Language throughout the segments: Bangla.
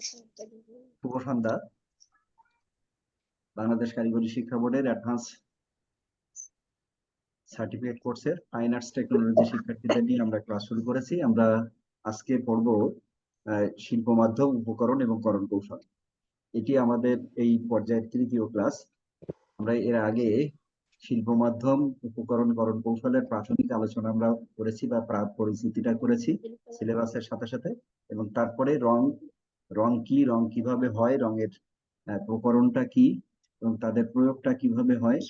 শুভ সন্ধ্যা। বাংলাদেশ কারিগরি শিক্ষা বোর্ডের অ্যাডভান্স সার্টিফিকেট কোর্সের ফাইন আর্টস টেকনোলজি শিক্ষার্থীদের নিয়ে আমরা ক্লাস শুরু করেছি। আমরা আজকে পড়ব শিল্প মাধ্যম, উপকরণ এবং করণ কৌশল। এটি আমাদের এই পর্যায়ের তৃতীয় ক্লাস। আমরা এর আগে শিল্প মাধ্যম, উপকরণ, করণ কৌশলের প্রাথমিক আলোচনা আমরা করেছি বা প্রা- পরিচিতিটা করেছি, সিলেবাসের সাথে সাথে এবং তারপরে রং রং কি, রং কীভাবে হয়, রঙের প্রকরণটা কি এবং তাদের প্রয়োগটা কীভাবে হয়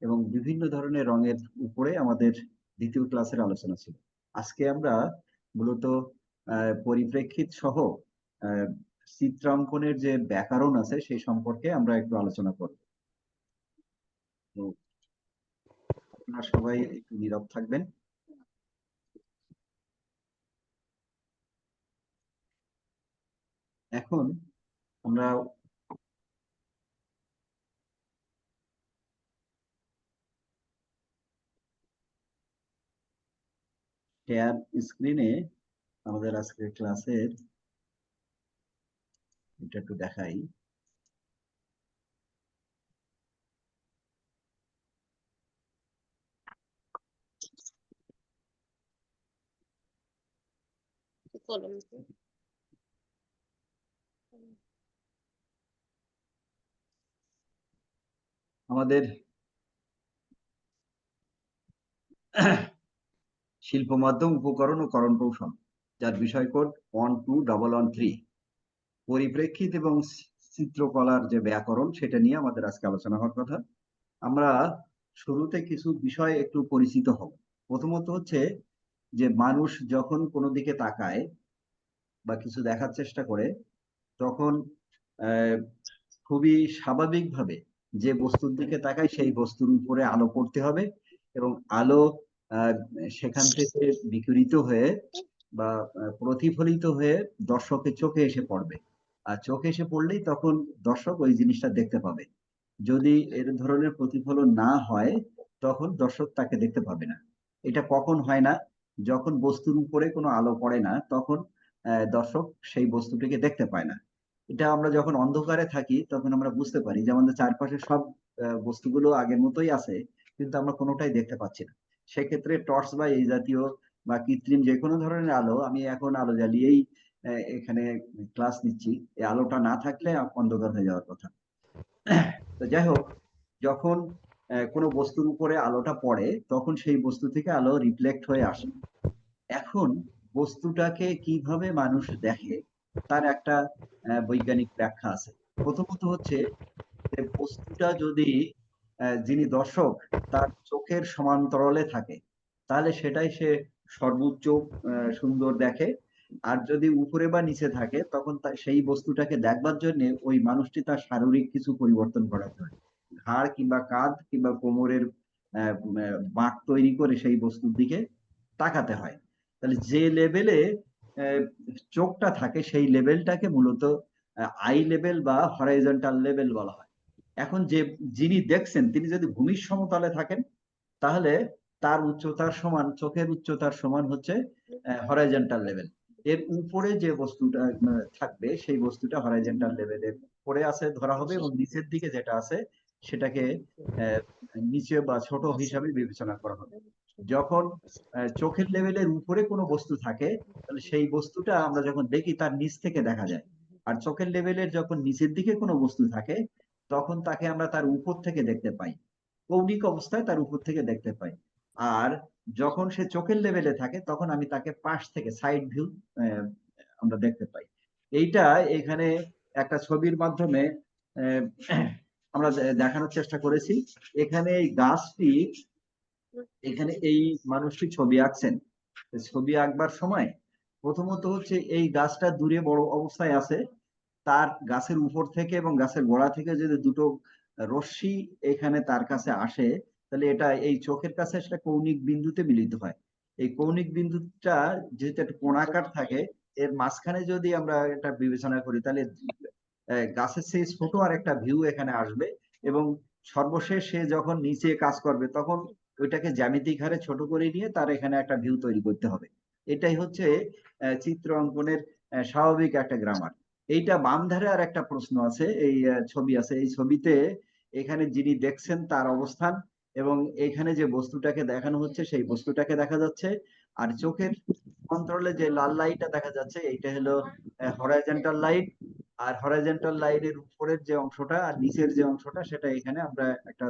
এবং বিভিন্ন ধরনের রঙের উপরে আমাদের দ্বিতীয় ক্লাসের আলোচনা ছিল। আজকে আমরা মূলত পরিপ্রেক্ষিত সহ চিত্রাঙ্কনের যে ব্যাকরণ আছে সেই সম্পর্কে আমরা একটু আলোচনা করব। আপনারা সবাই একটু নীরব থাকবেন। এখন আমরা শেয়ার স্ক্রিনে আমাদের আজকের ক্লাসের এটা একটু দেখাই। কলম আমাদের শিল্প মাধ্যম, উপকরণ ও করণ কৌশল, যার বিষয় code one two double one three. পরিপ্রেক্ষিত এবং চিত্রকলার যে ব্যাকরণ, সেটা নিয়ে আমাদের আজকে আলোচনা হওয়ার কথা। আমরা শুরুতে কিছু বিষয় একটু পরিচিত হব। প্রথমত হচ্ছে যে মানুষ যখন কোনো দিকে তাকায় বা কিছু দেখার চেষ্টা করে, তখন খুবই স্বাভাবিকভাবে যে বস্তুর দিকে তাকায় সেই বস্তুর উপরে আলো পড়তে হবে এবং আলো সেখান থেকে বিকিরিত হয়ে বা প্রতিফলিত হয়ে দর্শকের চোখে এসে পড়বে। আর চোখে এসে পড়লেই তখন দর্শক ওই জিনিসটা দেখতে পাবে। যদি এর ধরনের প্রতিফলন না হয়, তখন দর্শক তাকে দেখতে পাবে না। এটা কখন হয় না? যখন বস্তুর উপরে কোনো আলো পড়ে না, তখন দর্শক সেই বস্তুটিকে দেখতে পায় না। এটা আমরা যখন অন্ধকারে থাকি, তখন আমরা বুঝতে পারি যে আমাদের চারপাশে সব বস্তুগুলো আগের মতোই আছে, কিন্তু আমরা কোনোটাই দেখতে পাচ্ছি না। সেক্ষেত্রে টর্চ বা এই জাতীয় বা কৃত্রিম যে কোনো ধরনের আলো, আমি এখন আলো জ্বালিয়েই এখানে ক্লাস নিচ্ছি। এই আলোটা না থাকলে অন্ধকার হয়ে যাওয়ার কথা। তো যাই হোক, যখন কোনো বস্তুর উপরে আলোটা পড়ে, তখন সেই বস্তু থেকে আলো রিফ্লেক্ট হয়ে আসে। এখন বস্তুটাকে কীভাবে মানুষ দেখে, তার একটা বৈজ্ঞানিক ব্যাখ্যা আছে। প্রথমত হচ্ছে যে বস্তুটা যদি যিনি দর্শক, তার চোখের সমান্তরালে থাকে, তাহলে সেটাই সে সর্বোচ্চ সুন্দর দেখে। আর যদি উপরে বা নিচে থাকে, তখন সেই বস্তুটাকে দেখবার জন্য ওই মানুষটি তার শারীরিক কিছু পরিবর্তন করাতে হয় ঘাড় কিংবা কাঁধ কিংবা কোমরের বাঁক তৈরি করে সেই বস্তুর দিকে তাকাতে হয়। তাহলে যে লেভেলে চোখটা থাকে সেই লেভেলটাকে মূলত আই লেভেল বা হরাইজন্টাল লেভেল বলা হয়। এখন যে যিনি দেখছেন, তিনি যদি ভূমির সমতলে থাকেন, তাহলে তার উচ্চতার সমান, চোখের উচ্চতার সমান হচ্ছে হরাইজন্টাল লেভেল এর উপরে যে বস্তুটা থাকবে, সেই বস্তুটা হরাইজন্টাল লেভেলের উপরে আছে ধরা হবে এবং নিচের দিকে যেটা আছে, সেটাকে নিচে বা ছোট হিসাবে বিবেচনা করা হবে। যখন চোখের লেভেলের উপরে কোনো বস্তু থাকে, তাহলে সেই বস্তুটা আমরা যখন দেখি তার নিচ থেকে দেখা যায়। আর চোখের লেভেলের যখন নিচের দিকে কোনো বস্তু থাকে, তখন তাকে আমরা তার উপর থেকে দেখতে পাই। কৌণিক অবস্থায় তার উপর থেকে দেখতে পাই। আর যখন সে চোখের লেভেলে থাকে, তখন আমি তাকে পাশ থেকে সাইড ভিউ আমরা দেখতে পাই। এইটা এখানে একটা ছবির মাধ্যমে আমরা দেখানোর চেষ্টা করেছি। এখানে এই গাছটি এখানে এই মানুষটি ছবি আঁকছেন। ছবি আঁকবার সময় প্রথমত হচ্ছে এই গাছটা দূরে বড় অবস্থায় আছে। তার গাছের উপর থেকে এবং গাছের গোড়া থেকে যদি দুটো রশ্মি এখানে তার কাছে আসে, তাহলে এটা এই চোখের কাছে সেটা কৌণিক বিন্দুতে মিলিত হয়। এই কৌণিক বিন্দুটা যেহেতু একটা কোণাকার থাকে, এর মাঝখানে যদি আমরা এটা বিবেচনা করি, তাহলে গাছের সেই ছোট আর একটা ভিউ এখানে আসবে এবং সর্বশেষ সে যখন নিচে কাজ করবে, তখন ওইটাকে জ্যামিতিক হারে ছোট করে নিয়ে তার এখানে একটা ভিউ তৈরি করতে হবে। এটাই হচ্ছে চিত্র অঙ্কনের স্বাভাবিক একটা গ্রামার এইটা বাম ধারে আর একটা প্রশ্ন আছে, এই ছবি আছে। এই ছবিতে এখানে যিনি দেখছেন তার অবস্থান এবং এখানে যে বস্তুটাকে দেখানো হচ্ছে সেই বস্তুটাকে দেখা যাচ্ছে। আর চোখের কন্ট্রোলে যে লাল লাইটটা দেখা যাচ্ছে, এইটা হলো হরাইজন্টাল লাইট আর হরাইজন্টাল লাইনের উপরের যে অংশটা আর নিচের যে অংশটা, সেটা এখানে আমরা একটা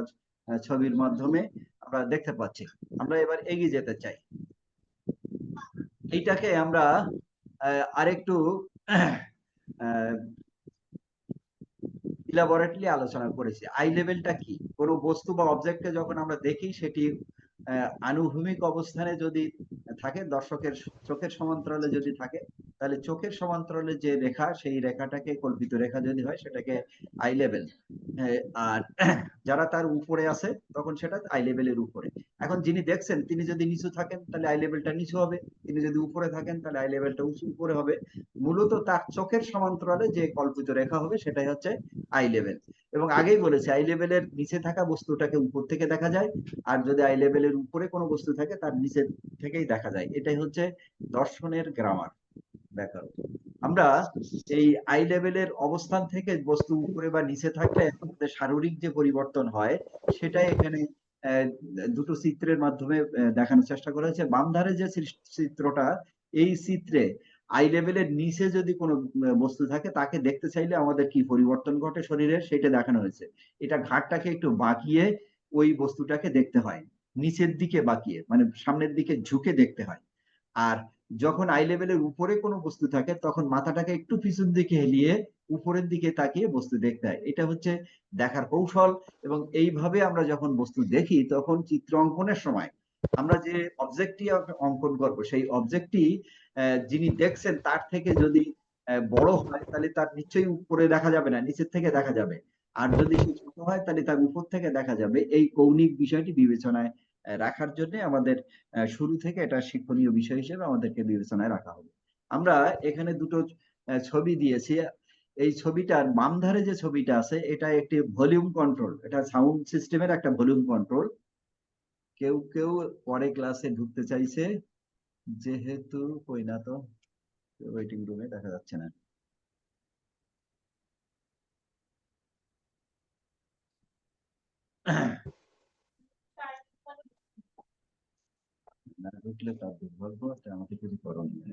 ছবির মাধ্যমে আমরা দেখতে পাচ্ছি। আমরা এবার এগিয়ে যেতে চাই। এইটাকে আমরা আরেকটু ইলাবরেটলি আলোচনা করেছি। আই লেভেলটা কি? কোনো বস্তু বা অবজেক্টকে যখন আমরা দেখি, সেটি আনুভূমিক অবস্থানে যদি থাকে, দর্শকের চোখের সমান্তরালে যদি থাকে তাহলে চোখের সমান্তরালে যে রেখা, সেই রেখাটাকে কল্পিত রেখা যদি হয়, সেটাকে আই লেভেল আর যারা তার উপরে আছে, তখন সেটা আই লেভেলের উপরে। এখন যিনি দেখছেন, তিনি যদি নিচু থাকেন, তাহলে আই লেভেলটা নিচু হবে। তিনি যদি উপরে থাকেন, তাহলে আই লেভেলটা উঁচু, উপরে হবে। মূলত তার চোখের সমান্তরালে যে কল্পিত রেখা হবে, সেটাই হচ্ছে আই লেভেল এবং আগেই বলেছি আই লেভেলের নিচে থাকা বস্তুটাকে উপর থেকে দেখা যায়, আর যদি আই লেভেলের উপরে কোনো বস্তু থাকে, তার নিচে থেকেই দেখা যায়। এটাই হচ্ছে দর্শনের গ্রামার ব্যাকরণ আমরা এই আই লেভেলের অবস্থান থেকে বস্তু উপরে বা নিচে থাকলে শারীরিক যে পরিবর্তন হয়, সেটাই এখানে দুটো চিত্রের মাধ্যমে দেখানোর চেষ্টা করা হয়েছে। বাম ধারে যে চিত্রটা, এই চিত্রে আই লেভেলের নিচে যদি কোনো বস্তু থাকে, তাকে দেখতে চাইলে আমাদের কি পরিবর্তন ঘটে শরীরের, সেটা দেখানো হয়েছে। এটা ঘাটটাকে একটু বাঁকিয়ে ওই বস্তুটাকে দেখতে হয়। নিচের দিকে বাঁকিয়ে মানে সামনের দিকে ঝুঁকে দেখতে হয়। আর যখন আই লেভেলের উপরে কোনো বস্তু থাকে, তখন মাথাটাকে একটু পিছন দিকে হেলিয়ে উপরের দিকে তাকিয়ে বস্তু দেখতে হয়। এটা হচ্ছে দেখার কৌশল এবং এইভাবে আমরা যখন বস্তু দেখি, তখন চিত্র অঙ্কনের সময় আমরা যে অবজেক্টটি অঙ্কন করব, সেই অবজেক্টটি যিনি দেখছেন তার থেকে যদি বড় হয়, তাহলে তার নিশ্চয়ই উপরে দেখা যাবে না, নিচের থেকে দেখা যাবে। আর যদি সে ছোট হয়, তাহলে তার উপর থেকে দেখা যাবে। এই কৌণিক বিষয়টি বিবেচনায় রাখার জন্য আমাদের শুরু থেকে এটা শিক্ষণীয় বিষয় হিসেবে আমাদেরকে বিবেচনায় রাখা হবে। আমরা এখানে দুটো ছবি দিয়েছি। এই ছবিটার বাম ধারে যে ছবিটা আছে, এটা একটি ভলিউম কন্ট্রোল। এটা সাউন্ড সিস্টেমের একটা ভলিউম কন্ট্রোল। কেউ কেউ পরে ক্লাসে ঢুকতে চাইছে। যেহেতু কই না তো ওয়েটিং রুমে দেখা যাচ্ছে না। না ঢুকলে তার দুর্ভাগ্য আমাকে কিছু করণীয়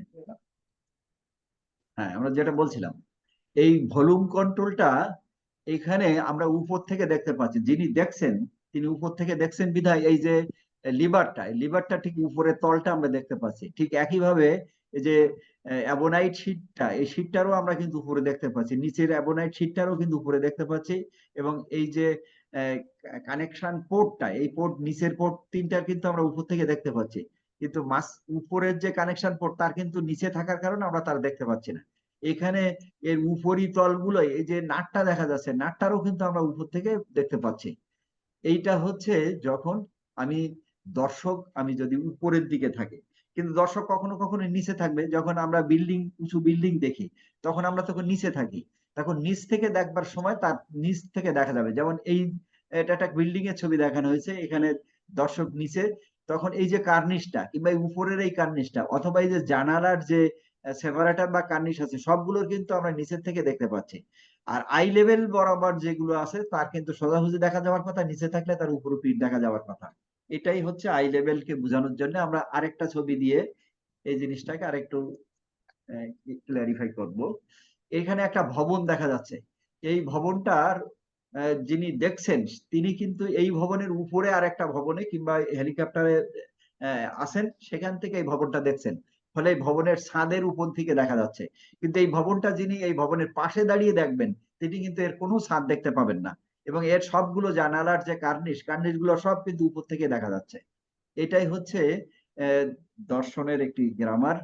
হ্যাঁ আমরা যেটা বলছিলাম, এই ভলিউম কন্ট্রোলটা এখানে আমরা উপর থেকে দেখতে পাচ্ছি। যিনি দেখছেন, তিনি উপর থেকে দেখছেন বিধায় এই যে লিভারটা লিভারটা ঠিক তলটা আমরা দেখতে পাচ্ছি। ঠিক একইভাবে এই যে অ্যাবোনাইট শীটটা, এই শীটটারও আমরা কিন্তু উপরে দেখতে পাচ্ছি। নিচের অ্যাবোনাইট শীটটারও কিন্তু উপরে দেখতে পাচ্ছি এবং এই যে কানেকশন পোর্টটা, এই পোর্ট, নিচের পোর্ট তিনটার কিন্তু আমরা উপর থেকে দেখতে পাচ্ছি। কিন্তু মাস উপরের যে কানেকশন পোর্ট তার কিন্তু নিচে থাকার কারণে আমরা তার দেখতে পাচ্ছি না। এখানে এর উপরি তলগুলো, এই যে নাটটা দেখা যাচ্ছে, নাটটারও কিন্তু আমরা উপর থেকে দেখতে পাচ্ছি। এইটা হচ্ছে যখন আমি দর্শক, আমি যদি উপরের দিকে থাকি, কিন্তু দর্শক কখনো কখনো নিচে থাকবে, যখন আমরা বিল্ডিং উঁচু বিল্ডিং দেখি, তখন আমরা তখন নিচে থাকি। তখন নিচ থেকে দেখবার সময় তার নিচ থেকে দেখা যাবে। যেমন এই, এটা একটা বিল্ডিং এর ছবি দেখানো হয়েছে, এখানে দর্শক নিচে তখন এই যে কার্নিশটা কিংবা উপরের এই কার্নিশটা অথবা এই যে জানালার যে সেপারেটর বা কার্নিশ আছে, সবগুলোর কিন্তু আমরা নিচের থেকে দেখতে পাচ্ছি। আর আই লেভেল বরাবর যেগুলো আছে, তার কিন্তু সোজাসুজি দেখা যাওয়ার কথা, নিচে থাকলে তার উপরে পিঠ দেখা যাওয়ার কথা। এটাই হচ্ছে আই লেভেলকে বোঝানোর জন্য আমরা আরেকটা ছবি দিয়ে এই জিনিসটাকে আরেকটু ক্লারিফাই করব। এখানে একটা ভবন দেখা যাচ্ছে। এই ভবনটার যিনি দেখছেন, তিনি কিন্তু এই ভবনের উপরে আর একটা ভবনে কিংবা হেলিকপ্টারে আসেন, সেখান থেকে এই ভবনটা দেখছেন। ফলে এই ভবনের ছাদের উপর থেকে দেখা যাচ্ছে। কিন্তু এই ভবনটা যিনি এই ভবনের পাশে দাঁড়িয়ে দেখবেন, তিনি কিন্তু এর কোনো ছাদ দেখতে পাবেন না। এবং এর সবগুলো জানালার যে কার্নিশ কার্নিশগুলো সব কিন্তু উপর থেকে দেখা যাচ্ছে। এটাই হচ্ছে দর্শনের একটি গ্রামার।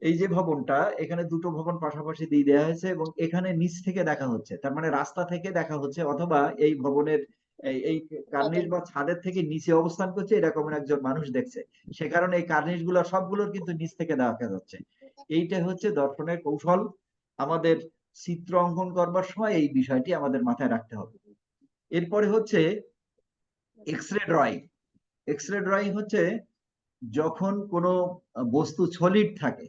এই যে ভবনটা, এখানে দুটো ভবন পাশাপাশি দিয়ে দেওয়া হয়েছে এবং এখানে নিচ থেকে দেখা হচ্ছে। তার মানে রাস্তা থেকে দেখা হচ্ছে অথবা এই ভবনের এই- কার্নিশ বা ছাদের থেকে নিচে অবস্থান করছে, এরকম একজন মানুষ দেখছে। সে কারণে এই কার্নিশগুলো সবগুলোর কিন্তু নিচ থেকে দেখা যাচ্ছে। এইটা হচ্ছে দর্শনের কৌশল। আমাদের চিত্র অঙ্কন করবার সময় এই বিষয়টি আমাদের মাথায় রাখতে হবে। এরপরে হচ্ছে X ray drawing X ray drawing হচ্ছে যখন কোনো বস্তু সলিড থাকে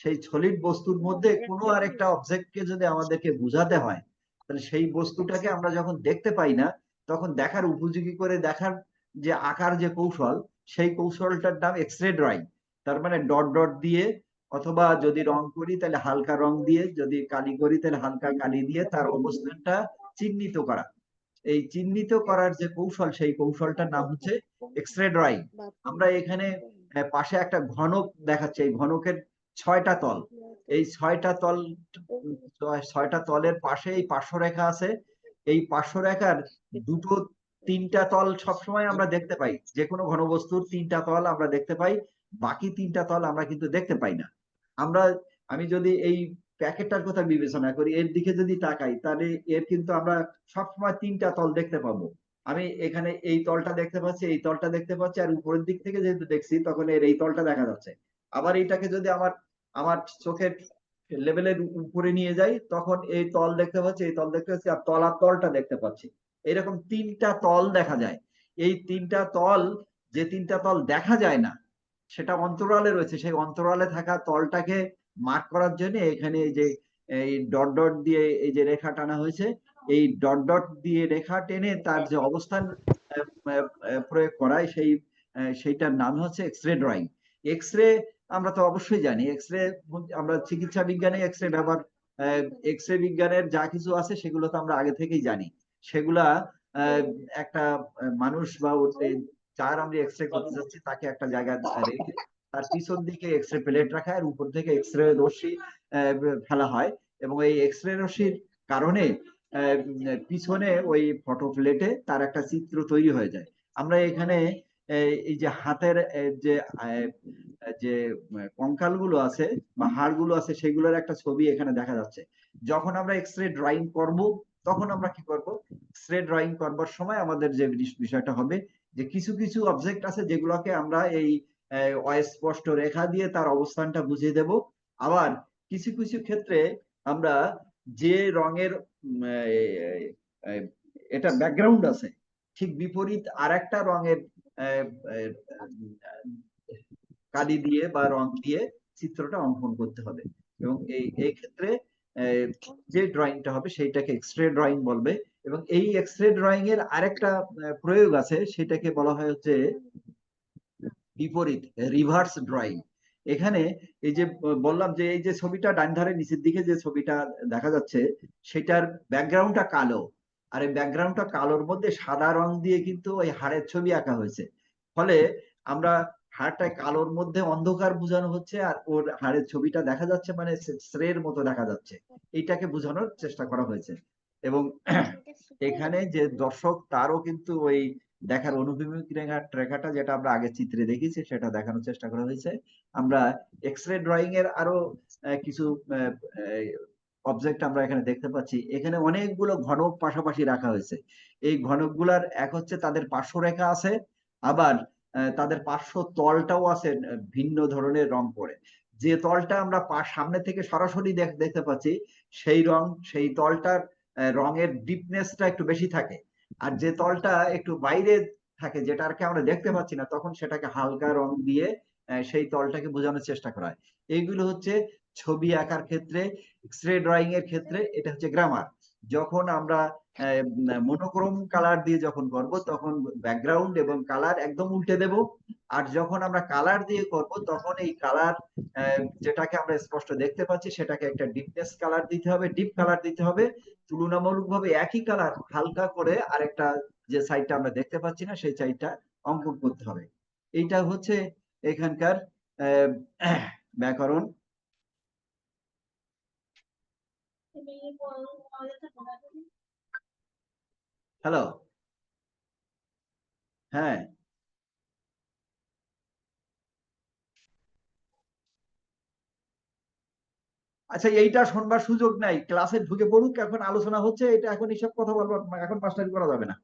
সেই সলিড বস্তুর মধ্যে কোনো আরেকটা অবজেক্টকে যদি আমাদেরকে বুঝাতে হয়, তাহলে সেই বস্তুটাকে আমরা যখন দেখতে পাই না, তখন দেখার উপযোগী করে দেখার যে আকার যে কৌশল, সেই কৌশলটার নাম এক্স রে ড্রয়িং তার মানে ডট ডট দিয়ে অথবা যদি রং করি, তাহলে হালকা রং দিয়ে, যদি কালি করি, তাহলে হালকা কালি দিয়ে তার অবস্থানটা চিহ্নিত করা। এই চিহ্নিত করার যে কৌশল, সেই কৌশলটার নাম হচ্ছে এক্স রে ড্রয়িং আমরা এখানে পাশে একটা ঘনক দেখাচ্ছে। এই ঘনকের ছয়টা তল। এই ছয়টা তল ছয়টা তলের পাশে এই পার্শ্বরেখা আছে। এই পার্শ্বরেখার দুটো তিনটা তল সবসময় আমরা দেখতে পাই। যে কোনো ঘনবস্তুর তিনটা তল আমরা দেখতে পাই বাকি তিনটা তল আমরা কিন্তু দেখতে পাই না। আমরা আমি যদি এই প্যাকেটটার কথা বিবেচনা করি এর দিকে যদি তাকাই তাহলে এর কিন্তু আমরা সবসময় তিনটা তল দেখতে পাবো। আমি এখানে এই তলটা দেখতে পাচ্ছি এই তলটা দেখতে পাচ্ছি আর উপরের দিক থেকে যেহেতু দেখছি তখন এর এই তলটা দেখা যাচ্ছে। আবার এইটাকে যদি আমার আমার চোখের লেভেলের উপরে নিয়ে যাই, তখন এই তল দেখতে পাচ্ছি, এই তল দেখতে পাচ্ছি, আর তলার তলটা দেখতে পাচ্ছি। এরকম তিনটা তল দেখা যায়। এই তিনটা তল, যে তিনটা তল দেখা যায় না, সেটা অন্তরালে রয়েছে। সেই অন্তরালে থাকা তলটাকে মার্ক করার জন্য এখানে এই যে, এই ডট ডট দিয়ে এই যে রেখা টানা হয়েছে, এই ডট ডট দিয়ে রেখা টেনে তার যে অবস্থান প্রয়োগ করায় সেই সেইটার নাম হচ্ছে X ray drawing X ray আমরা তো অবশ্যই জানি। এক্স রে আমরা চিকিৎসা বিজ্ঞানে এক্স রে ব্যবহার এক্স রে বিজ্ঞানের যা কিছু আছে সেগুলো তো আমরা আগে থেকেই জানি। সেগুলা একটা মানুষ বা যার আমরা এক্স রে করতে যাচ্ছি তাকে একটা জায়গায় রেখে তার পিছন দিকে এক্স রে প্লেট রাখা আর উপর থেকে এক্স রে রশ্মি ফেলা হয় এবং এই এক্স রে রশ্মির কারণে পিছনে ওই ফটো প্লেটে তার একটা চিত্র তৈরি হয়ে যায়। আমরা এখানে এই যে হাতের যে যে কঙ্কালগুলো আছে বা হাড়গুলো আছে, সেগুলোর একটা ছবি এখানে দেখা যাচ্ছে। যখন আমরা এক্স রে ড্রয়িং করব, তখন আমরা কি করব? এক্স রে ড্রয়িং করবার সময় আমাদের যে বিষয়টা হবে, যে কিছু কিছু অবজেক্ট আছে যেগুলোকে আমরা এই অস্পষ্ট রেখা দিয়ে তার অবস্থানটা বুঝিয়ে দেব। আবার কিছু কিছু ক্ষেত্রে আমরা যে রঙের এটা ব্যাকগ্রাউন্ড আছে, ঠিক বিপরীত আর একটা রঙের কালি দিয়ে বা রং দিয়ে চিত্রটা অঙ্কন করতে হবে। এবং এই এই ক্ষেত্রে যে ড্রয়িংটা হবে সেইটাকে এক্স রে ড্রয়িং বলবে। এবং এই এক্স রে ড্রয়িং এর আরেকটা প্রয়োগ আছে, সেটাকে বলা হয় হচ্ছে বিপরীত রিভার্স ড্রয়িং এখানে এই যে বললাম যে এই যে ছবিটা ডান ধারে নিচের দিকে যে ছবিটা দেখা যাচ্ছে, সেটার ব্যাকগ্রাউন্ডটা কালো। আর এই ব্যাকগ্রাউন্ডটা কালোর মধ্যে সাদা রং দিয়ে কিন্তু ওই হাড়ের ছবি আঁকা হয়েছে। ফলে আমরা হাড়টা কালোর মধ্যে অন্ধকার বোঝানো হচ্ছে আর ওর হাড়ের ছবিটা দেখা যাচ্ছে মানে শ্রের মতো দেখা যাচ্ছে। এইটাকে বোঝানোর চেষ্টা করা হয়েছে। এবং এখানে যে দর্শক তারও কিন্তু ওই দেখার অনুভূমিক রেখা রেখাটা যেটা আমরা আগে চিত্রে দেখেছি সেটা দেখানোর চেষ্টা করা হয়েছে। আমরা এক্স রে ড্রয়িং এর আরও কিছু অবজেক্ট আমরা এখানে দেখতে পাচ্ছি, এখানে অনেকগুলো ঘনক পাশাপাশি রাখা হয়েছে। এই ঘনকগুলার এক হচ্ছে তাদের পার্শ্বরেখা আছে, আবার তাদের পার্শ্ব তলটাও আছে ভিন্ন ধরনের রং করে। যে তলটা আমরা সামনে থেকে সরাসরি দেখতে পাচ্ছি, সেই রং, সেই তলটার রঙের ডিপনেসটা একটু বেশি থাকে। আর যে তলটা একটু বাইরে থাকে যেটাকে আমরা দেখতে পাচ্ছি না, তখন সেটাকে হালকা রং দিয়ে সেই তলটাকে বোঝানোর চেষ্টা করা হয়। এইগুলো হচ্ছে ছবি আঁকার ক্ষেত্রে এক্স রে ড্রয়িং এর ক্ষেত্রে এটা হচ্ছে গ্রামার যখন আমরা মনোক্রোম কালার দিয়ে যখন করব, তখন ব্যাকগ্রাউন্ড এবং কালার একদম উল্টে দেব। আর যখন আমরা কালার দিয়ে করব, তখন এই কালার যেটাকে আমরা স্পষ্ট দেখতে পাচ্ছি, সেটাকে একটা ডিপনেস কালার দিতে হবে ডিপ কালার দিতে হবে। তুলনামূলকভাবে একই কালার হালকা করে আরেকটা যে সাইডটা আমরা দেখতে পাচ্ছি না, সেই সাইডটা অঙ্কন করতে হবে। এইটা হচ্ছে এখানকার ব্যাকরণ। হ্যালো হ্যাঁ আচ্ছা এইটা শোনবার সুযোগ নাই। ক্লাসে ঢুকে পড়ুক, এখন আলোচনা হচ্ছে, এটা এখন এইসব কথা বলব, এখন মাস্টারি করা যাবে না।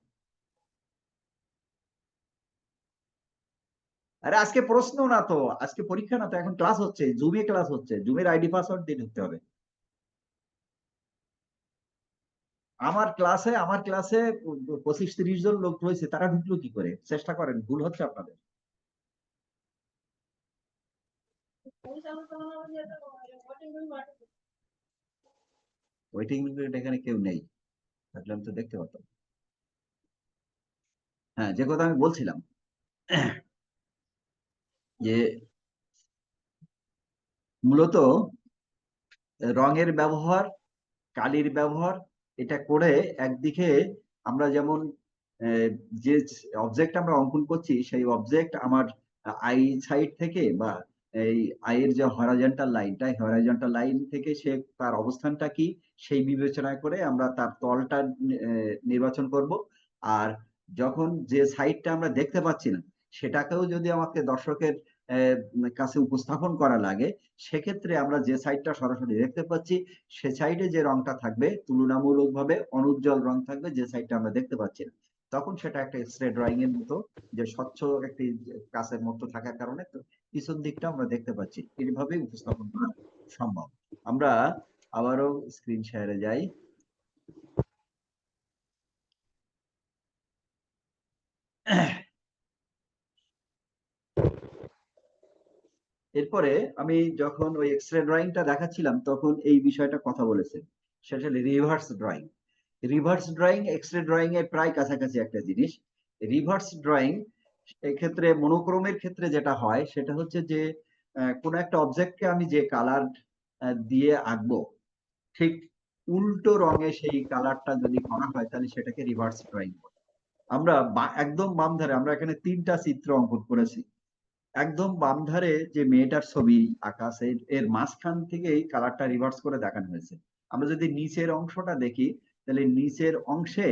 আরে, আজকে প্রশ্ন না তো, আজকে পরীক্ষা না তো, এখন ক্লাস হচ্ছে, জুমে ক্লাস হচ্ছে, জুমের আইডি পাসওয়ার্ড দিয়ে ঢুকতে হবে। আমার ক্লাসে আমার ক্লাসে পঁচিশ তিরিশ জন লোক রয়েছে, তারা ঢুকলো কি করে? চেষ্টা করেন, ভুল হচ্ছে আপনাদের? ওয়েটিং এখানে কেউ নেই। থাকলে আমি তো দেখতে পারতাম। হ্যাঁ যে কথা আমি বলছিলাম, যে মূলত রঙের ব্যবহার, কালির ব্যবহার এটা করে একদিকে আমরা যেমন যে অবজেক্ট আমরা অঙ্কন করছি, সেই অবজেক্ট আমার আই সাইড থেকে বা এই আইয়ের যে হরাইজন্টাল লাইনটা হরাইজন্টাল লাইন থেকে সে তার অবস্থানটা কি? সেই বিবেচনা করে আমরা তার তলটা নির্বাচন করব। আর যখন যে সাইডটা আমরা দেখতে পাচ্ছি না, সেটাকেও যদি আমাকে দর্শকের কাছে উপস্থাপন করা লাগে, সেক্ষেত্রে আমরা যে সাইডটা সরাসরি দেখতে পাচ্ছি, সে সাইডে যে রংটা থাকবে, তুলনামূলকভাবে অনুজ্জ্বল রং থাকবে, যে সাইডটা আমরা দেখতে পাচ্ছি না। তখন সেটা একটা এক্সরে ড্রয়িং এর মতো, যে স্বচ্ছ একটি কাছের মতো থাকার কারণে পিছন দিকটা আমরা দেখতে পাচ্ছি। এইভাবেই উপস্থাপন করা সম্ভব। আমরা আবারও স্ক্রিন শেয়ারে যাই। এরপরে আমি যখন ওই এক্সরে ড্রয়িংটা দেখাচ্ছিলাম, তখন এই বিষয়টা কথা বলেছেন সেটা reverse drawing reverse drawing X ray drawing এর প্রায় কাছাকাছি একটা জিনিস। রিভার্স ড্রয়িং এক্ষেত্রে, মনোক্রোমের ক্ষেত্রে যেটা হয়, সেটা হচ্ছে যে কোনো একটা অবজেক্টকে আমি যে কালার দিয়ে আঁকবো, ঠিক উল্টো রঙে সেই কালারটা যদি করা হয়, তাহলে সেটাকে রিভার্স ড্রয়িং বলে। আমরা একদম বাম ধারে, আমরা এখানে তিনটা চিত্র অঙ্কন করেছি। একদম বাম ধারে যে মেয়েটার ছবি আঁকা এর মাঝখান থেকেই কালারটা রিভার্স করে দেখানো হয়েছে। আমরা যদি নিচের অংশটা দেখি, তাহলে নিচের অংশে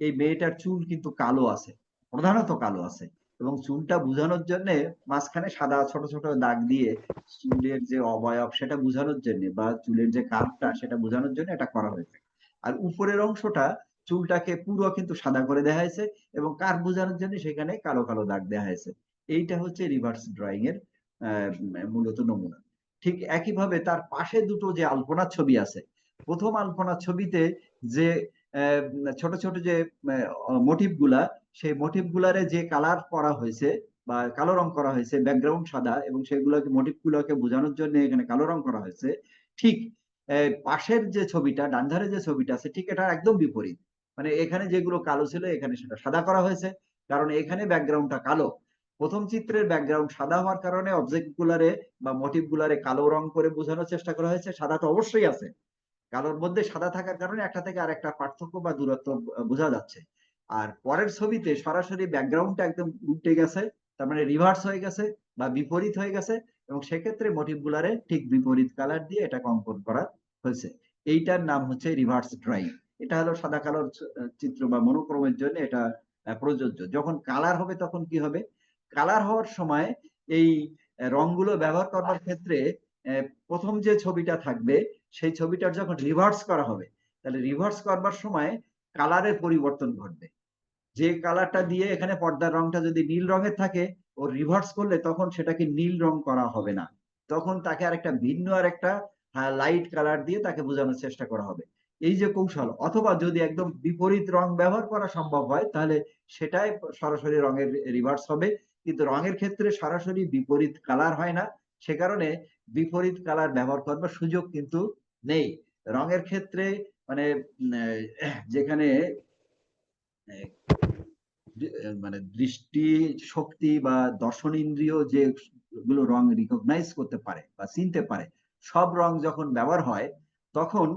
এই মেয়েটার চুল কিন্তু কালো আছে, প্রধানত কালো আছে। এবং চুলটা বোঝানোর জন্য মাঝখানে সাদা ছোট ছোট দাগ দিয়ে চুলের যে অবয়ব সেটা বোঝানোর জন্য বা চুলের যে কার্ভটা সেটা বোঝানোর জন্য এটা করা হয়েছে। আর উপরের অংশটা চুলটাকে পুরো কিন্তু সাদা করে দেওয়া হয়েছে এবং কার্ভ বোঝানোর জন্য সেখানে কালো কালো দাগ দেওয়া হয়েছে এইটা হচ্ছে রিভার্স ড্রয়িং এর মূলত নমুনা। ঠিক একইভাবে তার পাশে দুটো যে আলপনার ছবি আছে, প্রথম আলপনার ছবিতে যে ছোট ছোট যে মোটিভগুলা সেই মোটিভ গুলারে যে কালার করা হয়েছে বা কালো রং করা হয়েছে ব্যাকগ্রাউন্ড সাদা এবং সেগুলোকে মোটিভ গুলোকে বোঝানোর জন্য এখানে কালো রং করা হয়েছে, ঠিক পাশের যে ছবিটা ডানধারে যে ছবিটা আছে, ঠিক এটা একদম বিপরীত। মানে এখানে যেগুলো কালো ছিল, এখানে সেটা সাদা করা হয়েছে, কারণ এখানে ব্যাকগ্রাউন্ডটা কালো। প্রথম চিত্রের ব্যাকগ্রাউন্ড সাদা হওয়ার কারণে অবজেক্ট গুলারে বা মোটিভ গুলারে কালো রং করে বোঝানোর চেষ্টা করা হয়েছে। সাদা তো অবশ্যই আছে। কালোর মধ্যে সাদা থাকার কারণে একটা থেকে আরেকটা পার্থক্য বা দূরত্ব বোঝা যাচ্ছে। আর পরের ছবিতে সরাসরি ব্যাকগ্রাউন্ডটা একদম উল্টে গেছে, তার মানে রিভার্স হয়ে গেছে বা বিপরীত হয়ে গেছে এবং সেক্ষেত্রে মোটিভ গুলারে ঠিক বিপরীত কালার দিয়ে এটা অঙ্কন করা হয়েছে। এইটার নাম হচ্ছে রিভার্স ড্রয়িং এটা হলো সাদা কালোর চিত্র বা মনোক্রমের জন্য এটা প্রযোজ্য। যখন কালার হবে তখন কি হবে? কালার হওয়ার সময় এই রংগুলো ব্যবহার করবার ক্ষেত্রে প্রথম যে ছবিটা থাকবে, সেই ছবিটার যখন রিভার্স করা হবে, তাহলে রিভার্স করবার সময় কালারের পরিবর্তন ঘটবে। যে কালারটা দিয়ে এখানে পর্দার রংটা যদি নীল রঙের থাকে, ও রিভার্স করলে তখন সেটাকে নীল রং করা হবে না। তখন তাকে আরেকটা ভিন্ন আর একটা লাইট কালার দিয়ে তাকে বোঝানোর চেষ্টা করা হবে। এই যে কৌশল, অথবা যদি একদম বিপরীত রং ব্যবহার করা সম্ভব হয়, তাহলে সেটাই সরাসরি রঙের রিভার্স হবে। কিন্তু রঙের ক্ষেত্রে সরাসরি বিপরীত কালার হয় না। সে কারণে বিপরীত কালার ব্যবহার করবার সুযোগ কিন্তু নেই। রঙের ক্ষেত্রে মানে যেখানে মানে দৃষ্টি শক্তি বা দর্শন ইন্দ্রিয় যে গুলো রং রিকগনাইজ করতে পারে বা চিনতে পারে, সব রং যখন ব্যবহার হয়, তখন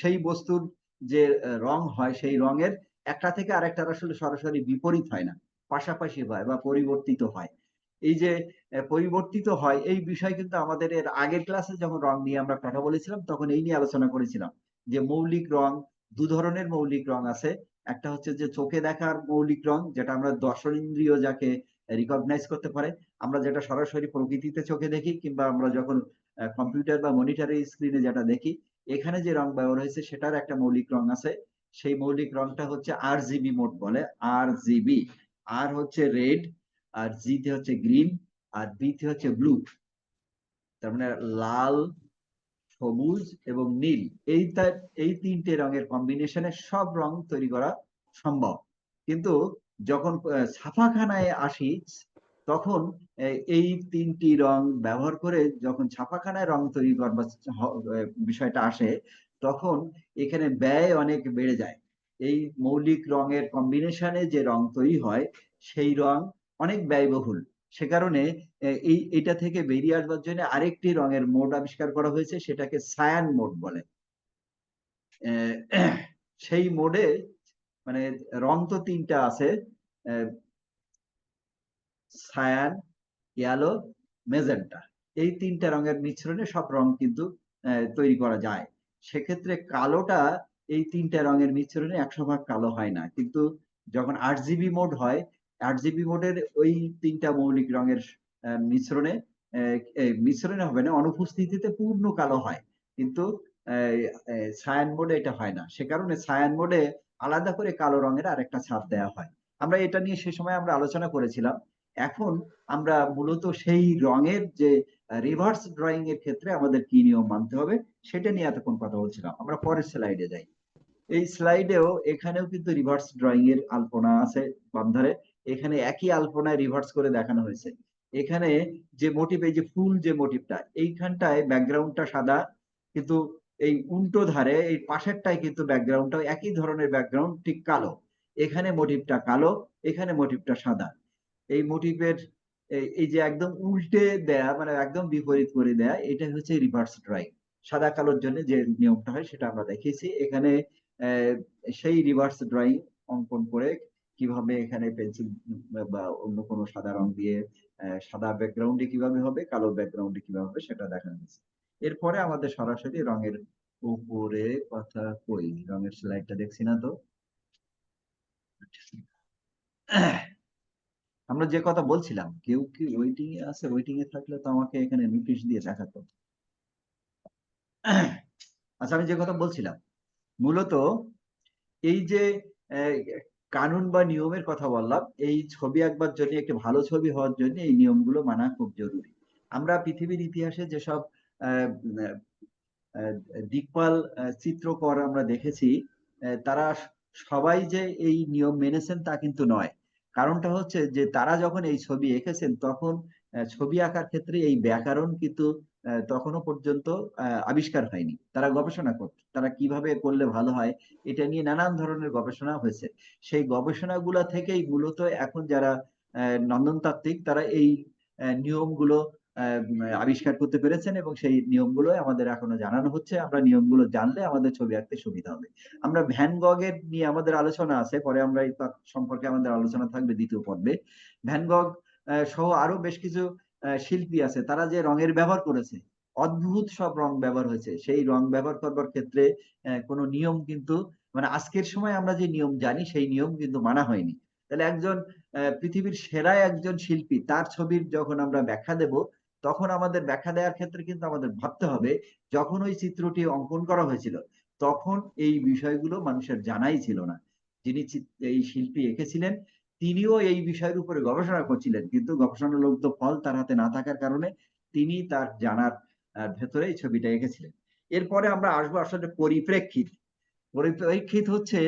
সেই বস্তুর যে রং হয়, সেই রঙের একটা থেকে আরেকটার আসলে সরাসরি বিপরীত হয় না। পাশাপাশি হয় বা পরিবর্তিত হয়। এই যে পরিবর্তিত হয়, এই বিষয় কিন্তু আমাদের এর আগের ক্লাসে যখন রং নিয়ে আমরা কথা বলেছিলাম, তখন এই নিয়ে আলোচনা করেছিলাম যে, মৌলিক রং, দু ধরনের মৌলিক রং আছে। একটা হচ্ছে যে, চোখে দেখার মৌলিক রং, যেটা আমরা দর্শন ইন্দ্রিয় যাকে রিকগনাইজ করতে পারে। আমরা যেটা সরাসরি প্রকৃতিতে চোখে দেখি, কিংবা আমরা যখন কম্পিউটার বা মনিটরের স্ক্রিনে যেটা দেখি, এখানে যে রং ব্যবহার হয়েছে, সেটার একটা মৌলিক রং আছে। সেই মৌলিক রংটা হচ্ছে আর জিবি মোড বলে আর জিবি আর হচ্ছে রেড, আর জিতে হচ্ছে গ্রিন, আর বিতে হচ্ছে ব্লু। তার মানে লাল, সবুজ এবং নীল। এই এই তিনটে রঙের কম্বিনেশনে সব রং তৈরি করা সম্ভব। কিন্তু যখন ছাপাখানায় আসি, তখন এই তিনটি রং ব্যবহার করে যখন ছাপাখানায় রং তৈরি করবার বিষয়টা আসে, তখন এখানে ব্যয় অনেক বেড়ে যায়। এই মৌলিক রঙের কম্বিনেশনে যে রং তৈরি হয়, সেই রং অনেক ব্যয়বহুল। সে কারণে এই, এটা থেকে বেরিয়ে আসবার জন্য আরেকটি রঙের মোড আবিষ্কার করা হয়েছে, সেটাকে সায়ান মোড বলে। সেই মোডে মানে রং তো তিনটা আছে সায়ান ইয়ালো মেজেন্টা এই তিনটা রঙের মিশ্রণে সব রং কিন্তু তৈরি করা যায়। সেক্ষেত্রে কালোটা এই তিনটা রঙের মিশ্রণে একশো ভাগ কালো হয় না। কিন্তু যখন আট জিবি মোড হয়, আট জিবি মোডের ওই তিনটা মৌলিক রঙের মিশ্রণে মিশ্রণে হবে না, অনুপস্থিতিতে পূর্ণ কালো হয়। কিন্তু সায়ান মোডে এটা হয় না। সে কারণে সায়ান মোডে আলাদা করে কালো রঙের আরেকটা ছাপ দেওয়া হয়। আমরা এটা নিয়ে সে সময় আমরা আলোচনা করেছিলাম। এখন আমরা মূলত সেই রঙের যে রিভার্স ড্রয়িং এর ক্ষেত্রে আমাদের কি নিয়ম মানতে হবে, সেটা নিয়ে এতক্ষণ কথা বলছিলাম। আমরা পরের স্লাইডে যাই। এই স্লাইডেও এখানেও কিন্তু রিভার্স ড্রয়িং এর আলপনা আছে বাম ধারে। এখানে একই আলপনায় রিভার্স করে দেখানো হয়েছে। এখানে যে মোটিভ এই যে ফুল যে মোটিভটা এইখানটায় ব্যাকগ্রাউন্ডটা সাদা, কিন্তু এই উল্টো ধারে, এই পাশেরটায় কিন্তু ব্যাকগ্রাউন্ডটা একই ধরনের ব্যাকগ্রাউন্ড ঠিক কালো। এখানে মোটিভটা কালো, এখানে মোটিভটা সাদা। এই মোটিভের এই যে একদম উল্টে দেয়া মানে একদম বিপরীত করে দেয়া এটা হচ্ছে রিভার্স ড্রয়িং সাদা কালোর জন্য যে নিয়মটা হয়, সেটা আমরা দেখিয়েছি। এখানে সেই রিভার্স ড্রয়িং অঙ্কন করে কীভাবে এখানে পেন্সিল বা অন্য কোনো সাদা রং দিয়ে সাদা ব্যাকগ্রাউন্ডে কীভাবে হবে, কালো ব্যাকগ্রাউন্ডে কীভাবে হবে সেটা দেখানো হয়েছে এরপরে আমাদের সরাসরি রঙের উপরে কথা কই, রঙের স্লাইডটা দেখছি না তো। আমরা যে কথা বলছিলাম, কেউ কি ওয়েটিং এ আছে? ওয়েটিং এ থাকলে তো আমাকে এখানে নোটিশ দিয়ে দেখাতো। আচ্ছা আমি যে কথা বলছিলাম মূলত এই যে কানুন বা নিয়মের কথা বললাম, এই ছবি আঁকবার জন্য, একটি ভালো ছবি হওয়ার জন্য এই নিয়মগুলো মানা খুব জরুরি। আমরা পৃথিবীর ইতিহাসে যেসব দিকপাল চিত্রকর আমরা দেখেছি তারা সবাই যে এই নিয়ম মেনেছেন তা কিন্তু নয়। কারণটা হচ্ছে যে, তারা যখন এই ছবি এঁকেছেন, তখন ছবি আঁকার ক্ষেত্রে এই ব্যাকরণ কিন্তু আহ, তখনো পর্যন্ত আবিষ্কার হয়নি। তারা গবেষণা করত তারা কীভাবে করলে ভালো হয় এটা নিয়ে নানান ধরনের গবেষণা হয়েছে। সেই গবেষণাগুলা থেকেই মূলত এখন যারা নন্দনতাত্ত্বিক তারা এই নিয়মগুলো আবিষ্কার করতে পেরেছেন এবং সেই নিয়মগুলো আমাদের এখনও জানানো হচ্ছে। আমরা নিয়মগুলো জানলে আমাদের ছবি আঁকতে সুবিধা হবে। আমরা ভ্যান গগের নিয়ে আমাদের আলোচনা আছে পরে আমরা এই সম্পর্কে আমাদের আলোচনা থাকবে দ্বিতীয় পর্বে। ভ্যান গগ সহ আরও বেশ কিছু শিল্পী আছে, তারা যে রঙের ব্যবহার করেছে, অদ্ভুত সব রং ব্যবহার হয়েছে, সেই রং ব্যবহার করবার ক্ষেত্রে কোনো নিয়ম কিন্তু মানে আজকের সময় আমরা যে নিয়ম জানি, সেই নিয়ম কিন্তু মানা হয়নি। তাহলে একজন পৃথিবীর সেরা একজন শিল্পী, তার ছবির যখন আমরা ব্যাখ্যা দেব, তখন আমাদের ব্যাখ্যা দেওয়ার ক্ষেত্রে কিন্তু আমাদের ভাবতে হবে, যখন ওই চিত্রটি অঙ্কন করা হয়েছিল, তখন এই বিষয়গুলো মানুষের জানাই ছিল না। যিনি এই শিল্পী এঁকেছিলেন তিনিও এই বিষয়ের উপরে গবেষণা করছিলেন। কিন্তু গবেষণা লব্ধ ফল তার হাতে না থাকার কারণে তিনি তার জানার ভেতরে এই ছবিটা এঁকেছিলেন। এরপরে আমরা আসব আসলে পরিপ্রেক্ষিত। পরিপ্রেক্ষিত হচ্ছে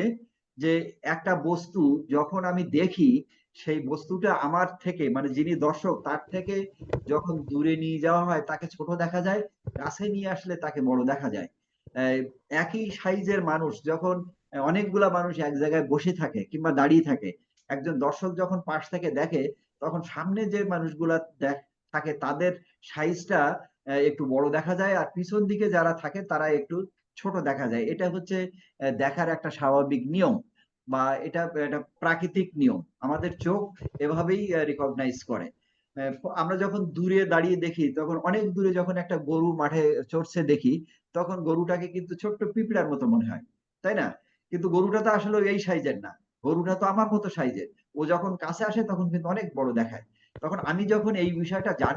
যে একটা বস্তু যখন আমি দেখি, সেই বস্তুটা আমার থেকে মানে যিনি দর্শক, তার থেকে যখন দূরে নিয়ে যাওয়া হয়, তাকে ছোট দেখা যায়, কাছে নিয়ে আসলে তাকে বড় দেখা যায়। একই সাইজের মানুষ যখন অনেকগুলা মানুষ এক জায়গায় বসে থাকে কিংবা দাঁড়িয়ে থাকে একজন দর্শক যখন পাশ থেকে দেখে, তখন সামনে যে মানুষগুলা দেখ, থাকে তাদের সাইজটা একটু বড় দেখা যায় আর পিছন দিকে যারা থাকে তারা একটু ছোট দেখা যায়। এটা হচ্ছে দেখার একটা স্বাভাবিক নিয়ম বা এটা একটা প্রাকৃতিক নিয়ম। আমাদের চোখ এভাবেই রিকগনাইজ করে। আমরা যখন দূরে দাঁড়িয়ে দেখি, তখন অনেক দূরে যখন একটা গরু মাঠে চড়ছে দেখি, তখন গরুটাকে কিন্তু ছোট্ট পিঁপড়ার মতো মনে হয়, তাই না? কিন্তু গরুটা তো আসলে এই সাইজের না। গরুটা তো আমার মতো সাইজের ও যখন কাছে আসে তখন কিন্তু অনেক বড় দেখায়। তখন আমি যখন এই বিষয়টা জানি